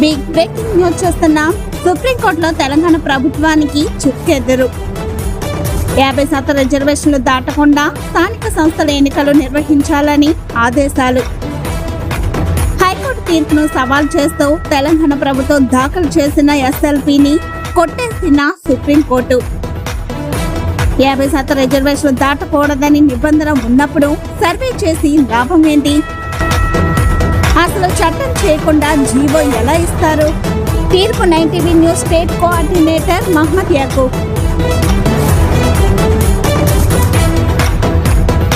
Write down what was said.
Big breaking news చూస్తున్న. సుప్రీంకోర్టులో తెలంగాణ ప్రభుత్వానికి చుక్కెదురు. యాభై శాతం రిజర్వేషన్లు దాటకుండా స్థానిక సంస్థల ఎన్నికలు నిర్వహించాలని ఆదేశాలు. హైకోర్టు తీర్పును సవాల్ చేస్తూ తెలంగాణ ప్రభుత్వం దాఖలు చేసిన ఎస్ఎల్పిని కొట్టేసిన సుప్రీంకోర్టు. యాభై శాతం రిజర్వేషన్లు దాటకూడదని నిబంధన ఉన్నప్పుడు సర్వే చేసి లాభం ఏంటి? అసలు చట్టం చేయకుండా జీవో ఎలా ఇస్తారు? తీర్పు nine TV news state coordinator Mohammed Yakub.